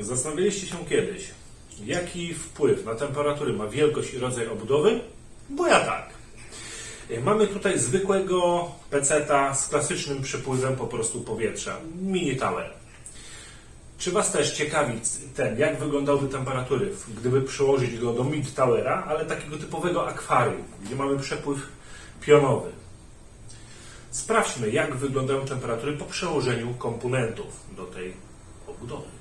Zastanawialiście się kiedyś, jaki wpływ na temperatury ma wielkość i rodzaj obudowy? Bo ja tak. Mamy tutaj zwykłego peceta z klasycznym przepływem po prostu powietrza. Mini tower. Czy Was też ciekawi ten, jak wyglądałyby temperatury, gdyby przyłożyć go do mid towera, ale takiego typowego akwarium, gdzie mamy przepływ pionowy? Sprawdźmy, jak wyglądają temperatury po przełożeniu komponentów do tej obudowy.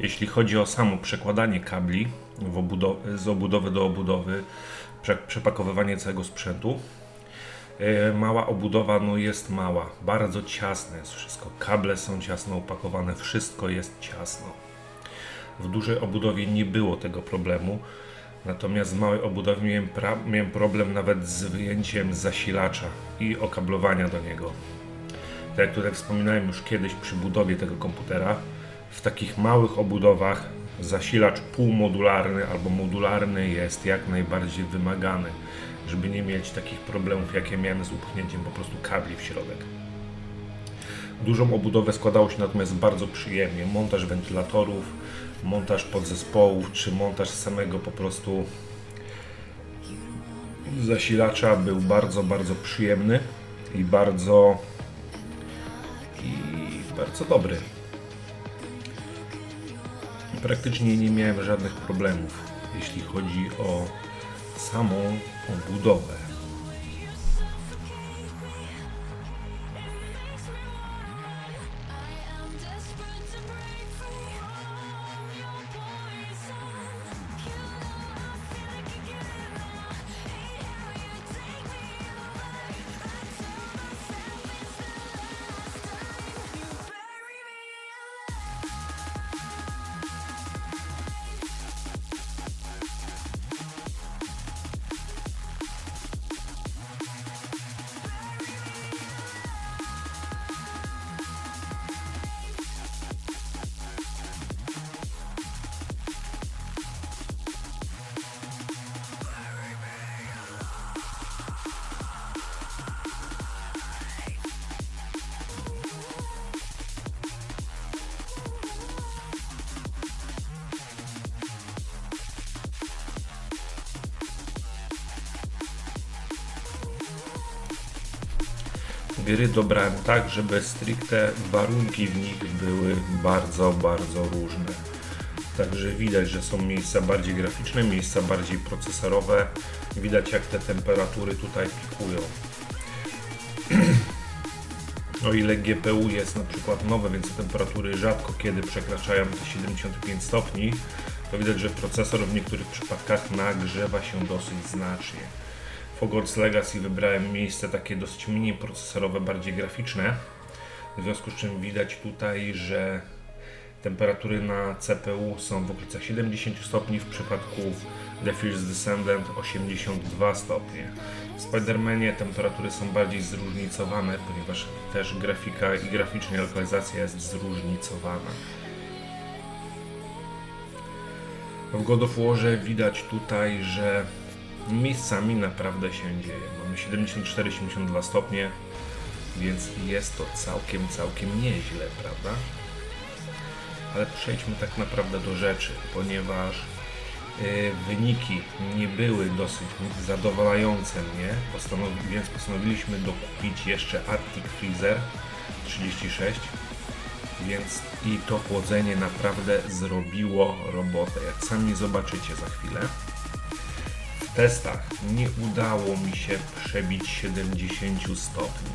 Jeśli chodzi o samo przekładanie kabli z obudowy do obudowy, prze- przepakowywanie całego sprzętu, e, mała obudowa no jest mała, bardzo ciasne jest wszystko. Kable są ciasno opakowane, wszystko jest ciasno. W dużej obudowie nie było tego problemu, natomiast w małej obudowie miałem, miałem problem nawet z wyjęciem zasilacza i okablowania do niego. Tak jak tutaj wspominałem już kiedyś przy budowie tego komputera, w takich małych obudowach zasilacz półmodularny albo modularny jest jak najbardziej wymagany, żeby nie mieć takich problemów, jakie miałem z upchnięciem po prostu kabli w środek. Dużą obudowę składało się natomiast bardzo przyjemnie. Montaż wentylatorów, montaż podzespołów, czy montaż samego po prostu zasilacza był bardzo, bardzo przyjemny i bardzo i bardzo dobry. Praktycznie nie miałem żadnych problemów, jeśli chodzi o samą obudowę. Gry dobrałem tak, żeby stricte warunki w nich były bardzo, bardzo różne. Także widać, że są miejsca bardziej graficzne, miejsca bardziej procesorowe. Widać jak te temperatury tutaj pikują. O ile GPU jest na przykład nowe, więc te temperatury rzadko kiedy przekraczają te 75 stopni, to widać, że procesor w niektórych przypadkach nagrzewa się dosyć znacznie. Hogwarts Legacy wybrałem miejsce takie dosyć mniej procesorowe, bardziej graficzne. W związku z czym widać tutaj, że temperatury na CPU są w okolicach 70 stopni, w przypadku The First Descendant 82 stopnie. W Spider-Manie temperatury są bardziej zróżnicowane, ponieważ też grafika i graficznie lokalizacja jest zróżnicowana. W God of Warze widać tutaj, że miejscami naprawdę się dzieje. Mamy 74-72 stopnie, więc jest to całkiem, całkiem nieźle, prawda? Ale przejdźmy tak naprawdę do rzeczy, ponieważ y, wyniki nie były dosyć zadowalające mnie, postanowi- więc postanowiliśmy dokupić jeszcze Arctic Freezer 36, więc i to chłodzenie naprawdę zrobiło robotę, jak sami zobaczycie za chwilę. Testach nie udało mi się przebić 70 stopni.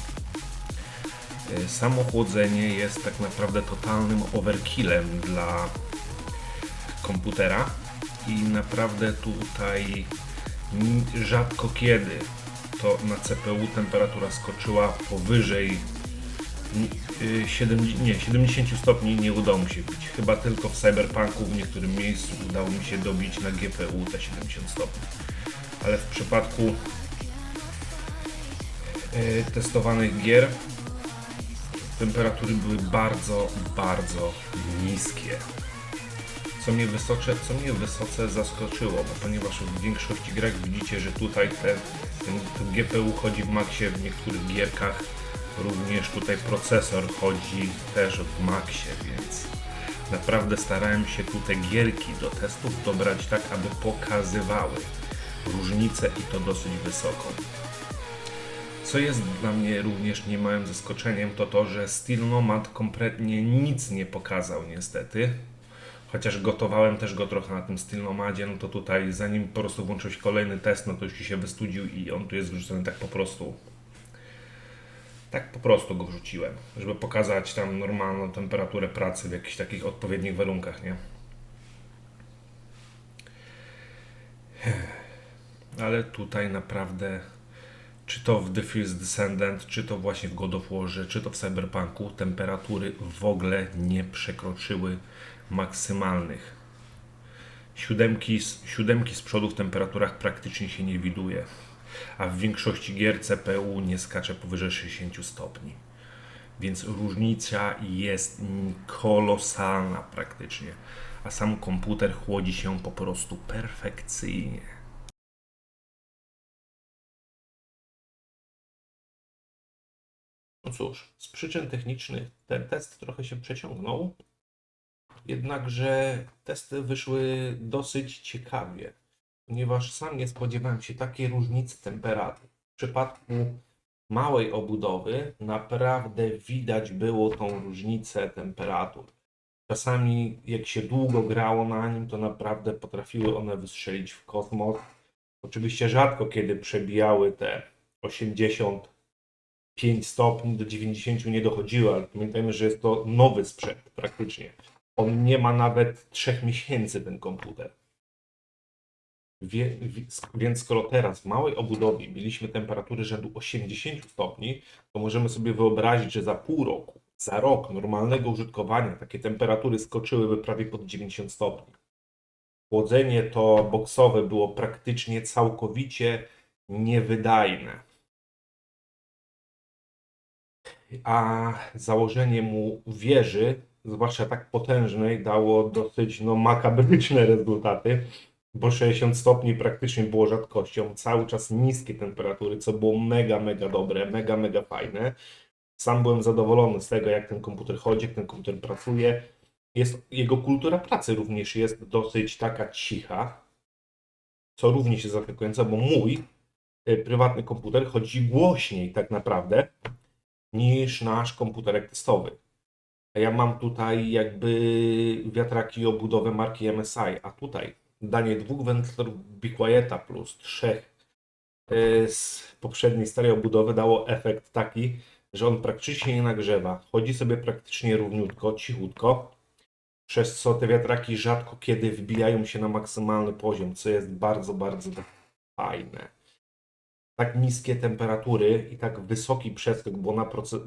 Y, Samo chłodzenie jest tak naprawdę totalnym overkillem dla komputera i naprawdę tutaj rzadko kiedy to na CPU temperatura skoczyła powyżej y, 7, nie, 70 stopni nie udało mi się bić. Chyba tylko w Cyberpunku w niektórym miejscu udało mi się dobić na GPU te 70 stopni. Ale w przypadku y, testowanych gier temperatury były bardzo, bardzo niskie. Co mnie, wysoce, co mnie wysoce zaskoczyło, bo ponieważ w większości grach widzicie, że tutaj te, ten, ten GPU chodzi w maksie w niektórych gierkach Również tutaj procesor chodzi też w Maxie, więc naprawdę starałem się tutaj gierki do testów dobrać tak, aby pokazywały różnicę i to dosyć wysoką. Co jest dla mnie również niemałym zaskoczeniem, to to, że Steel Nomad kompletnie nic nie pokazał niestety. Chociaż gotowałem też go trochę na tym Steel Nomadzie, no to tutaj zanim po prostu włączył się kolejny test, no to już się wystudził i on tu jest wrzucony tak po prostu. Tak po prostu go wrzuciłem, żeby pokazać tam normalną temperaturę pracy w jakichś takich odpowiednich warunkach, nie? Ale tutaj naprawdę czy to w The First Descendant, czy to właśnie w God of Warze, czy to w Cyberpunku, temperatury w ogóle nie przekroczyły maksymalnych. Siódemki, z- siódemki z przodu w temperaturach praktycznie się nie widuje, a w większości gier CPU nie skacze powyżej 60 stopni. Więc różnica jest kolosalna praktycznie, a sam komputer chłodzi się po prostu perfekcyjnie. Cóż, z przyczyn technicznych ten test trochę się przeciągnął. Jednakże testy wyszły dosyć ciekawie, ponieważ sam nie spodziewałem się takiej różnicy temperatur. W przypadku małej obudowy naprawdę widać było tą różnicę temperatur. Czasami jak się długo grało na nim, to naprawdę potrafiły one wystrzelić w kosmos. Oczywiście rzadko kiedy przebijały te 80 5 stopni do 90 nie dochodziło, ale pamiętajmy, że jest to nowy sprzęt praktycznie. On nie ma nawet 3 miesięcy ten komputer. Wie, więc skoro teraz w małej obudowie mieliśmy temperatury rzędu 80 stopni, to możemy sobie wyobrazić, że za pół roku, za rok normalnego użytkowania takie temperatury skoczyłyby prawie pod 90 stopni. Chłodzenie to boksowe było praktycznie całkowicie niewydajne. A założenie mu wieży, zwłaszcza tak potężnej, dało dosyć no, makabryczne rezultaty, bo 60 stopni praktycznie było rzadkością. Cały czas niskie temperatury, co było mega, mega dobre, mega, mega fajne. Sam byłem zadowolony z tego, jak ten komputer chodzi, jak ten komputer pracuje. Jest, jego kultura pracy również jest dosyć taka cicha, co również jest zaskakujące, bo mój y, prywatny komputer chodzi głośniej tak naprawdę niż nasz komputerek testowy. Ja mam tutaj jakby wiatraki i obudowę marki MSI, a tutaj danie dwóch wentylatorów Be Quieta plus trzech e, z poprzedniej starej obudowy dało efekt taki, że on praktycznie nie nagrzewa. Chodzi sobie praktycznie równiutko, cichutko, przez co te wiatraki rzadko kiedy wbijają się na maksymalny poziom, co jest bardzo, bardzo fajne tak niskie temperatury i tak wysoki przeskok, bo na, proce-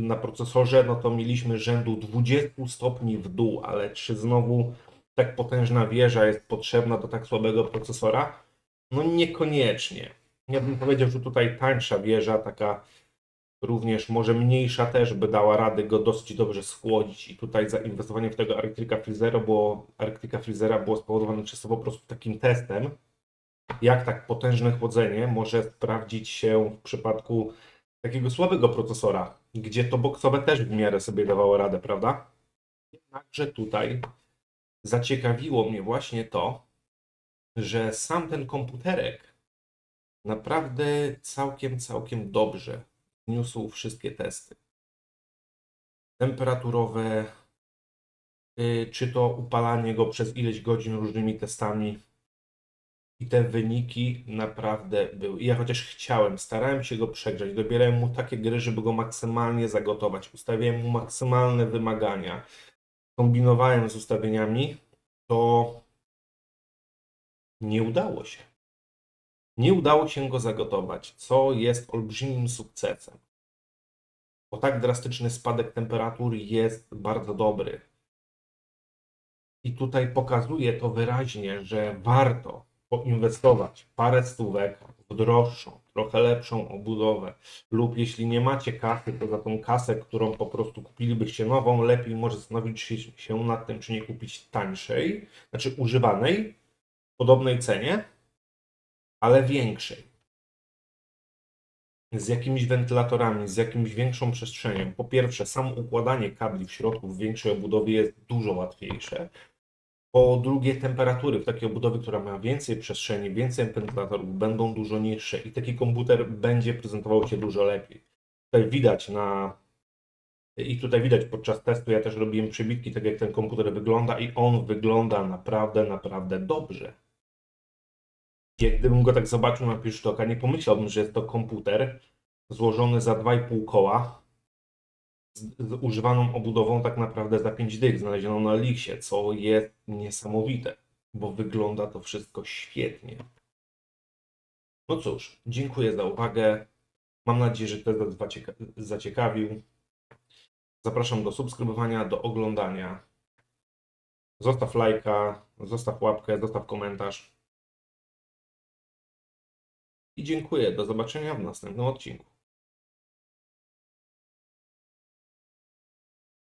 na procesorze no to mieliśmy rzędu 20 stopni w dół, ale czy znowu tak potężna wieża jest potrzebna do tak słabego procesora? No niekoniecznie. Ja bym powiedział, że tutaj tańsza wieża, taka również może mniejsza też by dała radę go dosyć dobrze schłodzić i tutaj zainwestowanie w tego Arctica Freezera było, Arctica Freezera było spowodowane czysto po prostu takim testem, jak tak potężne chłodzenie może sprawdzić się w przypadku takiego słabego procesora, gdzie to boksowe też w miarę sobie dawało radę, prawda? Jednakże tutaj zaciekawiło mnie właśnie to, że sam ten komputerek naprawdę całkiem, całkiem dobrze niósł wszystkie testy. Temperaturowe, y, czy to upalanie go przez ileś godzin różnymi testami, i te wyniki naprawdę były. I ja chociaż chciałem, starałem się go przegrzać, dobierałem mu takie gry, żeby go maksymalnie zagotować. Ustawiałem mu maksymalne wymagania. Kombinowałem z ustawieniami, to nie udało się. Nie udało się go zagotować, co jest olbrzymim sukcesem. Bo tak drastyczny spadek temperatur jest bardzo dobry. I tutaj pokazuje to wyraźnie, że warto poinwestować parę stówek w droższą, trochę lepszą obudowę, lub jeśli nie macie kasy, to za tą kasę, którą po prostu kupilibyście nową, lepiej może zastanowić się- nad tym, czy nie kupić tańszej, znaczy używanej, podobnej cenie, ale większej. z jakimiś wentylatorami, z jakimś większą przestrzenią. Po pierwsze, samo układanie kabli w środku w większej obudowie jest dużo łatwiejsze. Po drugie, temperatury w takiej obudowie, która ma więcej przestrzeni, więcej wentylatorów, będą dużo niższe i taki komputer będzie prezentował się dużo lepiej. Tutaj widać na i tutaj widać podczas testu, ja też robiłem przebitki, tak jak ten komputer wygląda i on wygląda naprawdę, naprawdę dobrze. Jak gdybym go tak zobaczył na pierwszy oka, nie pomyślałbym, że jest to komputer złożony za 2,5 koła z, używaną obudową tak naprawdę za 5 dych, znalezioną na Elixie, co jest niesamowite, bo wygląda to wszystko świetnie. No cóż, dziękuję za uwagę. Mam nadzieję, że test Was zacieka- zaciekawił. Zapraszam do subskrybowania, do oglądania. Zostaw lajka, zostaw łapkę, zostaw komentarz. I dziękuję. Do zobaczenia w następnym odcinku.